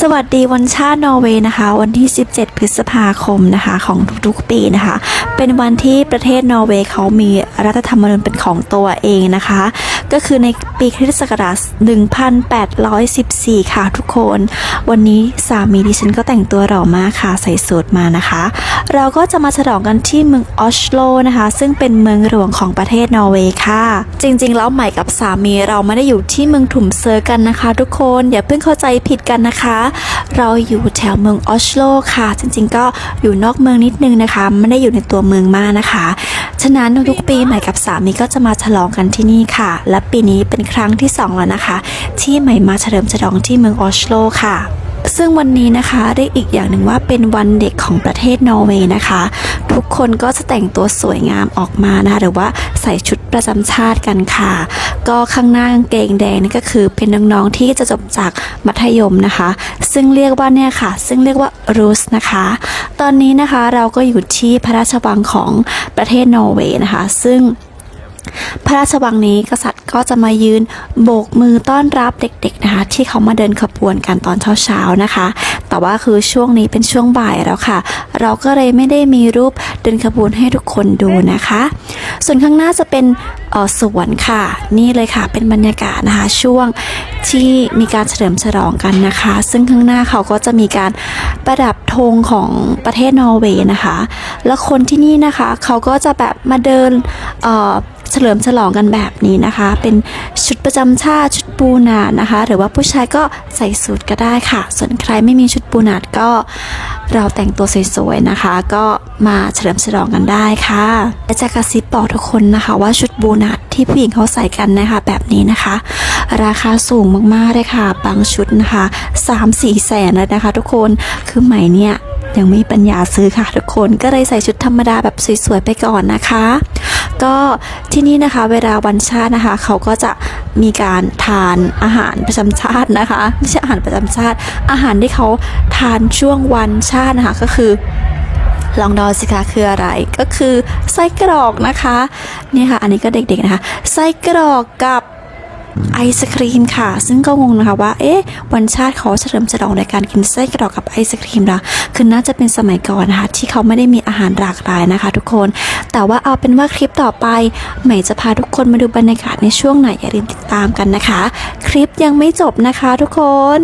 สวัสดีวันชาตินอร์เวย์นะคะ วันที่ 17 พฤษภาคมนะคะ ของทุกๆปีนะคะ เป็นวันที่ประเทศนอร์เวย์เขามีรัฐธรรมนูญเป็นของตัวเองนะคะ ก็คือในปีคริสตศักราช 1814 ค่ะทุกคน วันนี้สามีดิฉันก็แต่งตัวหล่อมากค่ะ ใส่สูทมานะคะ เราก็จะมาฉลองกันที่เมืองออสโลนะคะ ซึ่งเป็นเมืองหลวงของประเทศนอร์เวย์ค่ะ จริงๆ แล้วใหม่กับสามีเราไม่ได้อยู่ที่เมืองถุมเซอร์กันนะคะ ทุกคนอย่าเพิ่งเข้าใจผิดกันนะคะ เราอยู่แถวเมืองออสโลค่ะ จริงๆ ก็อยู่นอกเมืองนิดนึงนะคะ ไม่ได้อยู่ในตัวเมืองมากนะคะ ฉะนั้นทุกปีใหม่กับสามีก็จะมาฉลองกันที่นี่ค่ะ และปีนี้เป็นครั้งที่สองแล้วนะคะ ที่ใหม่มาเฉลิมฉลองที่เมืองออสโลค่ะซึ่งวันนี้นะคะได้อีกอย่างหนึ่งว่าเป็นวันเด็กของประเทศนอร์เวย์นะคะ ทุกคนก็จะแต่งตัวสวยงามออกมานะคะหรือว่าใส่ชุดประจำชาติกันค่ะ ก็ข้างหน้ากางเกงแดงนี่ก็คือเป็นน้องๆที่จะจบจากมัธยมนะคะ ซึ่งเรียกว่าเนี่ยค่ะ ซึ่งเรียกว่ารูสนะคะ ตอนนี้นะคะเราก็อยู่ที่พระราชวังของประเทศนอร์เวย์นะคะ ซึ่งพระราชวังนี้กษัตริย์ก็จะมายืนโบกมือต้อนรับเด็กๆนะคะ ที่เขามาเดินขบวนกันตอนเช้าๆนะคะ แต่ว่าคือช่วงนี้เป็นช่วงบ่ายแล้วค่ะ เราก็เลยไม่ได้มีรูปเดินขบวนให้ทุกคนดูนะคะ ส่วนข้างหน้าจะเป็นออสวนค่ะ นี่เลยค่ะเป็นบรรยากาศนะคะ ช่วงที่มีการเฉลิมฉลองกันนะคะ ซึ่งข้างหน้าเขาก็จะมีการ ประดับธงของประเทศนอร์เวย์นะคะ แล้วคนที่นี่นะคะเขาก็จะแบบมาเดินเฉลิมฉลองกันแบบนี้นะคะ เป็นชุดประจำชาติชุดปูนาดนะคะ หรือว่าผู้ชายก็ใส่สูทก็ได้ค่ะ ส่วนใครไม่มีชุดปูนาดก็เราแต่งตัวสวยๆนะคะ ก็มาเฉลิมฉลองกันได้ค่ะและจะกระซิบบอกทุกคนนะคะ ว่าชุดปูนาดที่ผู้หญิงเขาใส่กันนะคะ แบบนี้นะคะ ราคาสูงมากๆเลยค่ะ บางชุดนะคะ3-4แสนเลยนะคะ ทุกคนคือใหม่เนี่ยยังไม่มีปัญญาซื้อค่ะทุกคนก็เลยใส่ชุดธรรมดาแบบสวยๆไปก่อนนะคะ ก็ที่นี่นะคะเวลาวันชาตินะคะ เขาก็จะมีการทานอาหารประจำชาตินะคะไม่ใช่อาหารประจำชาติ อาหารที่เขาทานช่วงวันชาตินะคะก็คือลองดอสิคะคืออะไรก็คือไส้กรอกนะคะนี่ค่ะ อันนี้ก็เด็กๆนะคะ ไส้กรอกกับ ไอศครีมค่ะ ซึ่งก็งงนะคะว่า เอ๊ะ วันชาติเขาเฉลิมฉลองในการกินไส้กรอกกับไอศครีมละคือน่าจะเป็นสมัยก่อนนะคะ ที่เขาไม่ได้มีอาหารหลากหลายนะคะ ทุกคน แต่ว่าเอาเป็นว่าคลิปต่อไปใหม่จะพาทุกคนมาดูบรรยากาศในช่วงไหนอย่าลืมติดตามกันนะคะ คลิปยังไม่จบนะคะทุกคน